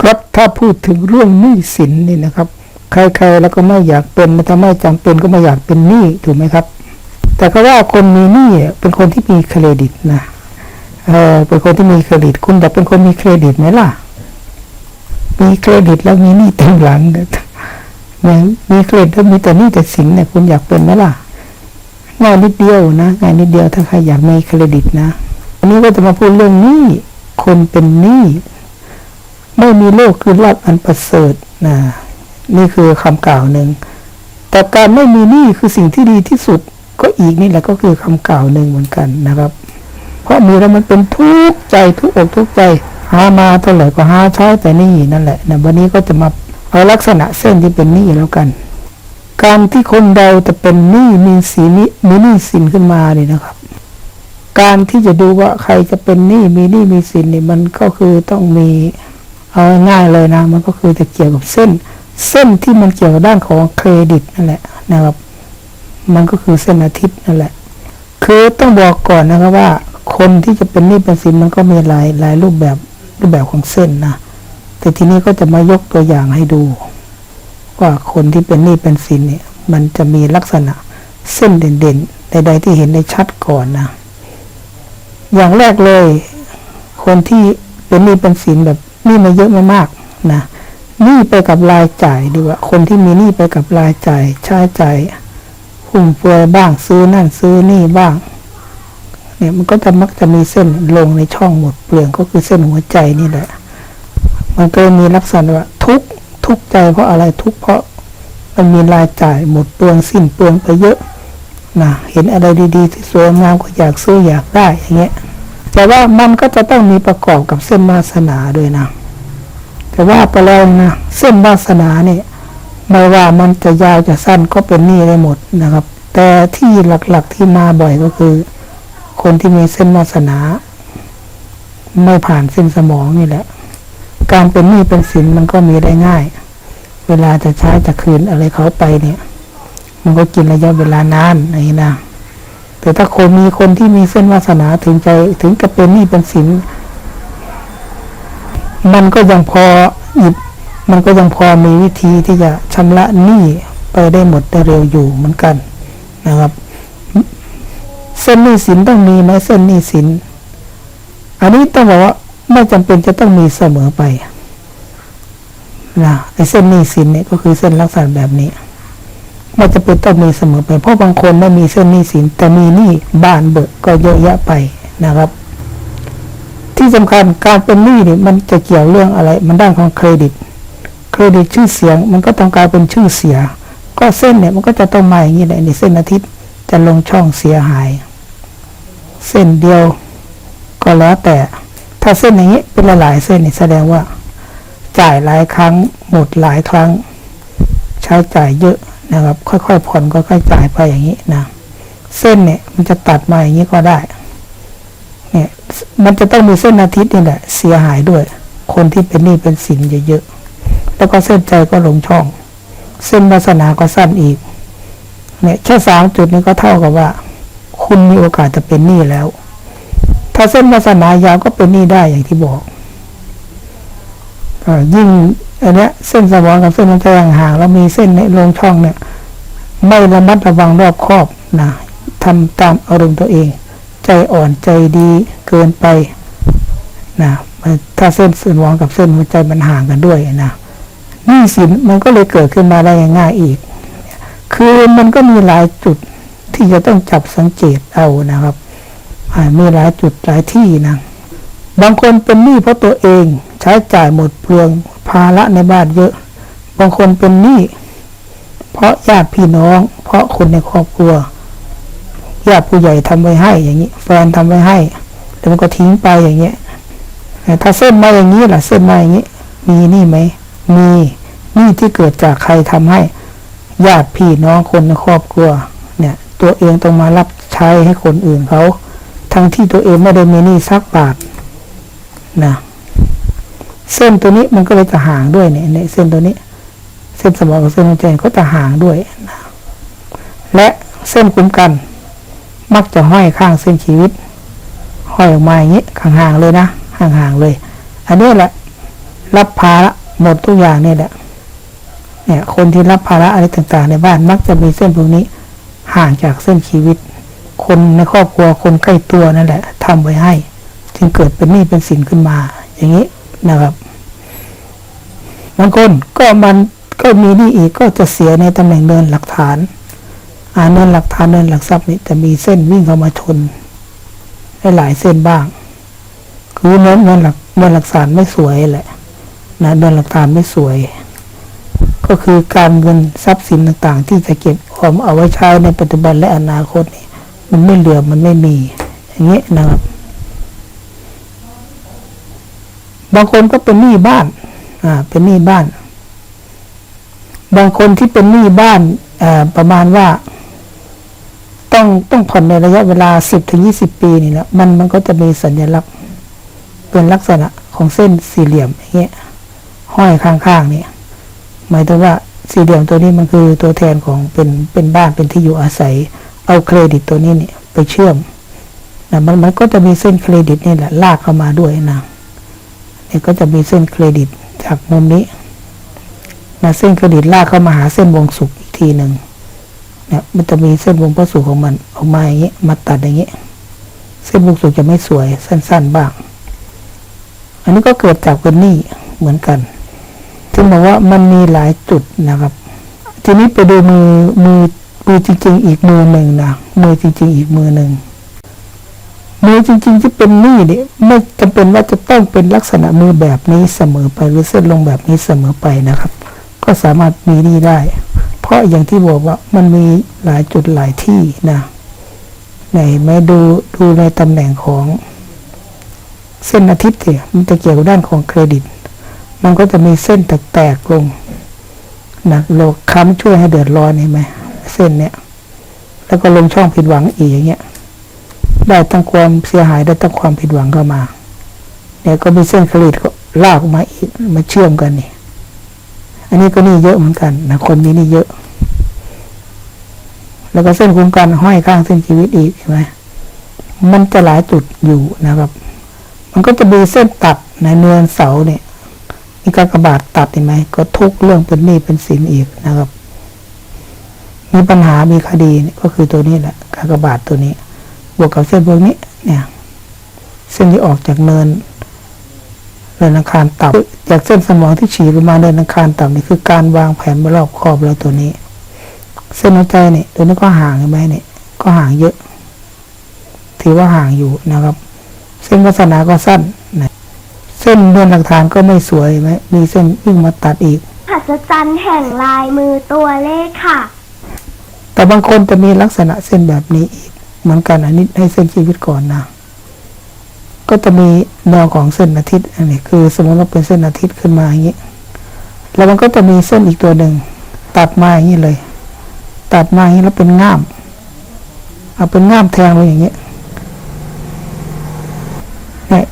ครับถ้าพูดถึงเรื่องหนี้สินนี่นะครับ ใครๆแล้วก็ไม่อยากเป็นถ้าไม่จำเป็นก็ไม่อยากเป็นหนี้ถูกไหมครับ แต่ก็ว่าคนมีหนี้เป็นคนที่มีเครดิตนะเออเป็นคนที่มีเครดิต คุณอยากเป็นคนมีเครดิตไหมล่ะ มีเครดิตแล้วมีหนี้เต็มหลังเนี่ยมีมีเครดิตแล้วมีแต่หนี้แต่สินเนี่ยคุณอยากเป็นไหมล่ะง่ายนิดเดียวนะง่ายนิดเดียวถ้าใครอยากมีเครดิตนะวันนี้ก็จะมาพูดเรื่องหนี้คนเป็นหนี้ ไม่มีโลกคือลาภอันประเสริฐนะนี่คือคำกล่าวหนึ่ง แต่การไม่มีหนี้คือสิ่งที่ดีที่สุดก็อีกนี่แหละก็คือคำกล่าวหนึ่งเหมือนกันนะครับ เพราะมีแล้วมันเป็นทุกข์ใจทุกอกทุกใจหามาเท่าไหร่ก็หาใช้แต่นี้นั่นแหละนะวันนี้ก็จะมาเอาลักษณะเส้นที่เป็นหนี้แล้วกัน การที่คนเราจะเป็นหนี้มีสีนี้มีหนี้สินขึ้นมาเนี่ยนะครับ การที่จะดูว่าใครจะเป็นหนี้มีหนี้มีสินเนี่ยมันก็คือต้องมี เอาง่ายเลยนะ มันก็คือจะเกี่ยวกับเส้น เส้นที่มันเกี่ยวกับด้านของเครดิตนั่นแหละนะครับ มันก็คือเส้นอาทิตย์นั่นแหละ คือต้องบอกก่อนนะครับว่า คนที่จะเป็นหนี้เป็นสินมันก็มีหลายหลายรูปแบบรูปแบบของเส้นนะแต่ทีนี้ก็จะมายกตัวอย่างให้ดู ว่าคนที่เป็นหนี้เป็นสินเนี่ย มันจะมีลักษณะเส้นเด่นๆใดๆที่เห็นได้ชัดก่อนนะ อย่างแรกเลย คนที่เป็นหนี้เป็นสินแบบ นี้มาเยอะม่มากนะหนี้ไปกับรายจ่ายดีกว่า คนที่มีหนี้ไปกับรายจ่ายใช้จ่ายฟุ่มเฟือยบ้างซื้อนั่นซื้อนี่บ้าง เนี่ยมันก็จะมักจะมีเส้นลงในช่องหมดเปลืองก็คือเส้นหัวใจนี่แหละ มันก็มีลักษณะว่าทุกทุกใจเพราะอะไรทุกเพราะมันมีรายจ่ายหมดเปลืองสิ้นเปลืองไปเยอะนะเห็นอะไรดีๆที่สวยงามก็อยากซื้ออยากได้อย่างเงี้ย แต่ว่ามันก็จะต้องมีประกอบกับเส้นวาสนาด้วยนะ แต่ว่าไปแล้วนะ เส้นวาสนาเนี่ยไม่ว่ามันจะยาวจะสั้นก็เป็นหนี้ได้หมดนะครับ แต่ที่หลักๆที่มาบ่อยก็คือ คนที่มีเส้นวาสนา ไม่ผ่านเส้นสมองนี่แหละ การเป็นหนี้เป็นสินมันก็มีได้ง่าย เวลาจะใช้จะคืนอะไรเขาไปเนี่ย มันก็กินระยะเวลานานอย่างนี้นะ แต่ถ้าคนมีคนที่มีเส้นวาสนาถึงใจถึงจะเป็นหนี้เป็นสินมันก็ยังพอหยิบมันก็ยังพอมีวิธีที่จะชำระหนี้ไปได้หมดได้เร็วอยู่เหมือนกันนะครับ เส้นหนี้สินต้องมีไหมเส้นหนี้สิน อันนี้ต้องบอกว่าไม่จำเป็นจะต้องมีเสมอไปนะไอ้เส้นหนี้สินเนี่ยก็คือเส้นลักษณะแบบนี้ ไม่จะเป็นต้องมีเสมอไปเพราะบางคนไม่มีเส้นหนี้สินแต่มีหนี้บ้านเบิกก็เยอะแยะไปนะครับ ที่สำคัญการเป็นหนี้นี่มันจะเกี่ยวเรื่องอะไร มันด้านของเครดิต เครดิตชื่อเสียงมันก็ต้องกลายเป็นชื่อเสีย ก็เส้นเนี่ยมันก็จะต้องมาอย่างนี้แหละในเส้นอาทิตย์จะลงช่องเสียหาย เส้นเดียวก็แล้วแต่ ถ้าเส้นอย่างนี้เป็นหลายๆเส้นนี่แสดงว่า จ่ายหลายครั้ง หมดหลายครั้ง ใช้จ่ายเยอะ นะครับ ค่อยๆผ่อนค่อยๆจ่ายไปอย่างนี้นะเส้นเนี่ย มันจะตัดมาอย่างนี้ก็ได้ เนี่ย มันจะต้องมีเส้นอาทิตย์นี่แหละเสียหายด้วย คนที่เป็นหนี้เป็นสินเยอะๆแล้วก็เส้นใจก็ลงช่อง เส้นวาสนาก็สั้นอีก เนี่ยแค่สามจุดนี้ก็เท่ากับว่า คุณมีโอกาสจะเป็นหนี้แล้ว ถ้าเส้นวาสนายาวก็เป็นหนี้ได้อย่างที่บอกอยิ่ง อันนี้เส้นสมองกับเส้นหัวใจห่างๆแล้วมีเส้นในลงช่องเนี่ย ไม่ระมัดระวังรอบคอบนะทำตามอารมณ์ตัวเอง ใจอ่อนใจดีเกินไปนะถ้าเส้นสมองกับเส้นหัวใจมันห่างกันด้วยนะนี้สินมันก็เลยเกิดขึ้นมาได้ง่ายอีก คือมันก็มีหลายจุดที่จะต้องจับสังเกตเอานะครับมีหลายจุดหลายที่นะบางคนเป็นหนี้เพราะตัวเอง ใช้จ่ายหมดเปลืองภาระในบ้านเยอะ บางคนเป็นหนี้เพราะญาติพี่น้อง เพราะคนในครอบครัวญาติผู้ใหญ่ทำไว้ให้อย่างนี้ แฟนทำไว้ให้ แล้วมันก็ทิ้งไปอย่างเงี้ยแต่ถ้าเส้นมาอย่างนี้ล่ะเส้นมาอย่างนี้ มีหนี่ไหมมีหนี้ที่เกิดจากใครทำให้ญาติพี่น้องคนในครอบครัว เนี่ย ตัวเองต้องมารับใช้ให้คนอื่นเขา ทั้งที่ตัวเองไม่ได้มีหนี้สักบาทนะ เส้นตัวนี้มันก็เลยจะห่างด้วยเนี่ยในเส้นตัวนี้ เส้นสมองกับเส้นหัวใจก็จะห่างด้วยนะและเส้นคุ้มกัน มักจะห้อยข้างเส้นชีวิต ห้อยออกมาอย่างนี้ห่างๆเลยนะห่างๆเลย อันนี้แหละ รับภาระหมดทุกอย่างเนี่ยแหละเนี่ยคนที่รับภาระอะไรต่างๆ ในบ้านมักจะมีเส้นพวกนี้ ห่างจากเส้นชีวิต คนในครอบครัวคนใกล้ตัวนั่นแหละทำไว้ให้ จึงเกิดเป็นหนี้เป็นสินขึ้นมา อย่างนี้นะครับ บางคนก็มันก็มีนี้อีกก็จะเสียในตำแหน่งเนินหลักฐานอ่าเนินหลักฐานเนินหลักทรัพย์นี่จะมีเส้นวิ่งเข้ามาชนได้หลายเส้นบ้าง คือเนินเนินหลักเนินหลักฐานไม่สวยแหละนะเนินหลักฐานไม่สวย ก็คือการเงินทรัพย์สินต่างๆ ที่จะเก็บออมเอาไว้ใช้ในปัจจุบันและอนาคตนี่มันไม่เหลือมันไม่มี อย่างเงี้ยนะครับ บางคนก็เป็นหนี้บ้าน อ่าเป็นหนี้บ้าน บางคนที่เป็นหนี้บ้านอ่าประมาณว่า ต้องต้องผ่อนในระยะเวลาสิบถึงยี่สิบปีนี่แหละมันมันก็จะมีสัญลักษณ์เป็นลักษณะของเส้นสี่เหลี่ยมอย่างเงี้ย ห้อยข้างๆเนี่ย หมายถึงว่าสี่เหลี่ยมตัวนี้มันคือตัวแทนของเป็นเป็นบ้านเป็นที่อยู่อาศัย เอาเครดิตตัวนี้เนี่ย ไปเชื่อมนะมันมันก็จะมีเส้นเครดิตนี่แหละลากเข้ามาด้วยนะเนี่ยก็จะมีเส้นเครดิต จากมุมนี้นะเส้นเครดิตลากเข้ามาหาเส้นวงสุกอีกทีหนึ่งเนี่ยมันจะมีเส้นวงพระสุขของมันออกมาอย่างเงี้ยมาตัดอย่างเงี้ยเส้นวงสุกจะไม่สวยสั้น ๆบ้าง อันนี้ก็เกิดจากเป็นนี้เหมือนกันถึงบอกว่ามันมีหลายจุดนะครับ ทีนี้ไปดูมือมือมือจริง ๆ อีกมือหนึ่งนะมือจริง ๆ อีกมือหนึ่ง มือจริง ๆ ที่เป็นหนี้เนี่ยไม่จำเป็นว่าจะต้องเป็นลักษณะมือแบบนี้เสมอไปหรือเส้นลงแบบนี้เสมอไปนะครับ ก็สามารถมีหนี้ได้ เพราะอย่างที่บอกว่ามันมีหลายจุดหลายที่นะไหนไม่ดูดูในตำแหน่งของเส้นอาทิตย์เนี่ยมันจะเกี่ยวกับด้านของเครดิต มันก็จะมีเส้นแตกๆลงนะโลกค้ำช่วยให้เดือดร้อนเห็นไหมเส้นเนี้ยแล้วก็ลงช่องผิดหวังอีกอย่างเงี้ย ได้ตั้งความเสียหายได้ตั้งความผิดหวังเข้ามาเนี่ยก็มีเส้นเครดิตก็ลากมาอีกมาเชื่อมกันนี่ อันนี้ก็นี่เยอะเหมือนกันนะคนมีนี่เยอะ แล้วก็เส้นคุ้มกันห้อยข้างเส้นชีวิตอีกเห็นไหมมันจะหลายจุดอยู่นะครับ มันก็จะมีเส้นตัดในเนินเสาเนี่ยมีการกระบาดตัดเห็นไหมก็ทุกเรื่องเป็นหนี้เป็นสินอีกนะครับ มีปัญหามีคดีนี่ก็คือตัวนี้แหละการกระบาดตัวนี้ วกกับเส้นพวกนี้เนี่ยเส้นที่ออกจากเนินเนินอังคารต่ำจากเส้นสมองที่ฉีกลงมาเนินอังคารต่ำนี่คือการวางแผนไม่รอบคอบแล้วตัวนี้ เส้นหัวใจเนี่ยตัวนี้ก็ห่างเห็นไหมเนี่ยก็ห่างเยอะ ถือว่าห่างอยู่นะครับ เส้นวาสนาก็สั้นนะเส้นเดินหลักฐานก็ไม่สวยเห็นไหมมีเส้นวิ่งมาตัดอีกหัศจรรย์แห่งลายมือตัวเลขค่ะ แต่บางคนจะมีลักษณะเส้นแบบนี้อีก เหมือนกันอันนี้ให้เส้นชีวิตก่อนนะ ก็จะมีแนวของเส้นอาทิตย์ อันนี้คือ สมมติว่าเป็นเส้นอาทิตย์ขึ้นมาอย่างนี้ แล้วมันก็จะมีเส้นอีกตัวหนึ่งตัดมาอย่างนี้เลย ตัดมาอย่างนี้แล้วเป็นง่าม เอาเป็นง่ามแทงเลยอย่างนี้เนี่ย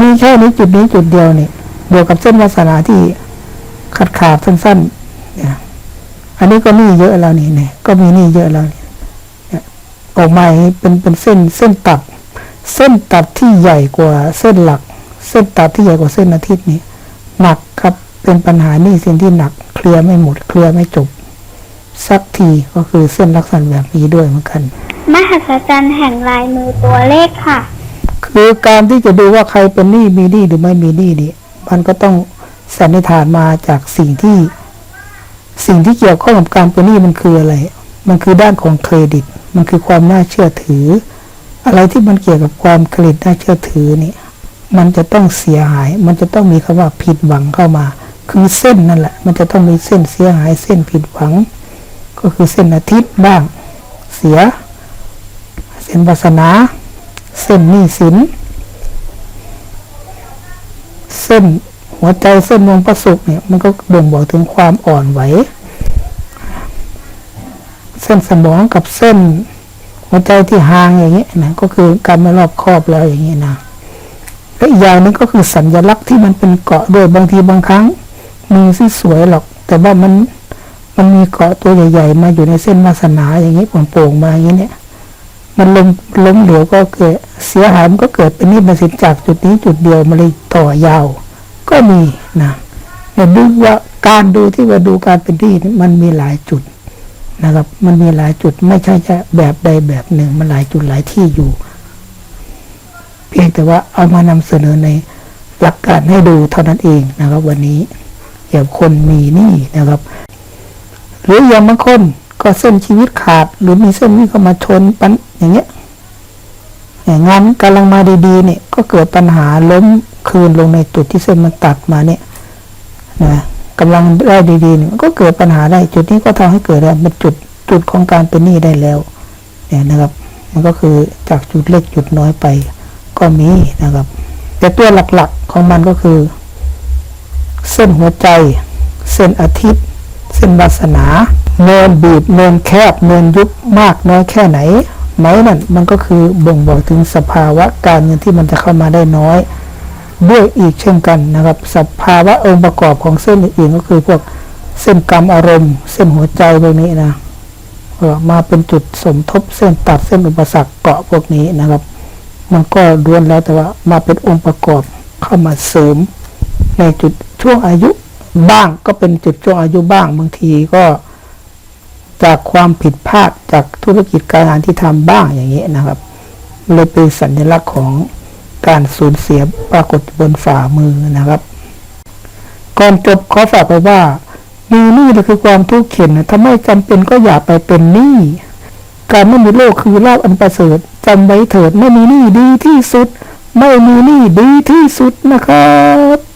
มีแค่นี้จุดนี้จุดเดียวนี่บวกกับเส้นวาสนาที่ขาดขาดสั้นๆเนี่ยอันนี้ก็นี้เยอะแล้วนี่เนี่ยก็มีนี้เยอะแล้วนี่ ออกมาอย่างนี้เป็นเป็นเส้นเส้นตัด เส้นตัดที่ใหญ่กว่าเส้นหลัก เส้นตัดที่ใหญ่กว่าเส้นอาทิตย์นี่หนักครับเป็นปัญหาหนี้สินที่หนักเคลียร์ไม่หมดเคลียร์ไม่จบ สักทีก็คือเส้นลักษณะแบบนี้ด้วยเหมือนกัน มหัศจรรย์แห่งลายมือตัวเลขค่ะ คือการที่จะดูว่าใครเป็นหนี้มีหนี้หรือไม่มีหนี้นี่มันก็ต้องสันนิษฐานมาจากสิ่งที่ สิ่งที่เกี่ยวข้องกับการเป็นหนี้มันคืออะไร มันคือด้านของเครดิต มันคือความน่าเชื่อถือ อะไรที่มันเกี่ยวกับความเครดิตน่าเชื่อถือนี่มันจะต้องเสียหาย มันจะต้องมีคำว่าผิดหวังเข้ามา คือเส้นนั่นแหละ มันจะต้องมีเส้นเสียหาย เส้นผิดหวัง ก็คือเส้นอาทิตย์บ้าง เสีย เส้นวาสนา เส้นหนี้สิน เส้นหัวใจเส้นวงประสุกเนี่ย มันก็บ่งบอกถึงความอ่อนไหว เส้นสมองกับเส้นหัวใจที่ห่างอย่างเงี้ยนะก็คือการไม่รอบครอบแล้วอย่างเงี้ยนะและอีกอย่างนึงก็คือสัญลักษณ์ที่มันเป็นเกาะด้วยบางทีบางครั้งมือที่สวยหรอก แต่ว่ามันมันมีเกาะตัวใหญ่ๆมาอยู่ในเส้นวาสนาอย่างเงี้ยโป่งๆมาอย่างเงี้ยเนี่ย มันล้มล้มเหลวก็เกิดเสียหายมันก็เกิดเป็นนี้เป็นสินจากจุดนี้จุดเดียวมันเลยต่อยาว ก็มีนะแต่ดูว่าการดูที่ว่าดูการเป็นหนี้นี่มันมีหลายจุด นะครับ มันมีหลายจุดไม่ใช่แค่แบบใดแบบหนึ่ง มันหลายจุดหลายที่อยู่ เพียงแต่ว่าเอามานำเสนอในหลักการให้ดูเท่านั้นเองนะครับ วันนี้เกี่ยวคนมีหนี้นะครับ หรืออย่างบางคนก็เส้นชีวิตขาด หรือมีเส้นนี้เข้ามาชนปันอย่างเงี้ยอย่างงานกำลังมาดีๆเนี่ยก็เกิดปัญหาล้มคืนลงในจุดที่เส้นมันตัดมาเนี่ยนะ กำลังได้ดีๆเนี่ยก็เกิดปัญหาได้ จุดนี้ก็ทำให้เกิดอะไรเป็นจุดจุดของการเป็นหนี้ได้แล้ว เนี่ยนะครับ มันก็คือจากจุดเล็กจุดน้อยไป ก็มีนะครับ แต่ตัวหลักๆของมันก็คือ เส้นหัวใจ เส้นอาทิตย์ เส้นวาสนาเนินบีบเนินแคบเนินยุบมากน้อยแค่ไหนไหมนั่นมันก็คือบ่งบอกถึงสภาวะการเงินที่มันจะเข้ามาได้น้อย ด้วยอีกเช่นกันนะครับ สภาวะองค์ประกอบของเส้นอื่นก็คือพวกเส้นกรรมอารมณ์ เส้นหัวใจพวกนี้นะมาเป็นจุดสมทบเส้นตัดเส้นอุปสรรคเกาะพวกนี้นะครับ มันก็ล้วนแล้วแต่ว่ามาเป็นองค์ประกอบเข้ามาเสริม ในจุดช่วงอายุบ้างก็เป็นจุดช่วงอายุบ้างบางทีก็จากความผิดพลาดจากธุรกิจการงานที่ทำบ้างอย่างนี้นะครับเลยเป็นสัญลักษณ์ของ การสูญเสียปรากฏบนฝ่ามือนะครับ ก่อนจบขอฝากไปว่ามีหนี้คือความทุกข์เข็นนถ้าไม่จำเป็นก็อย่าไปเป็นหนี้การไม่มีโลกคือลาบอันประเสริฐจำไว้เถิดไม่มีหนี้ดีที่สุด ไม่มีหนี้ดีที่สุดนะครับ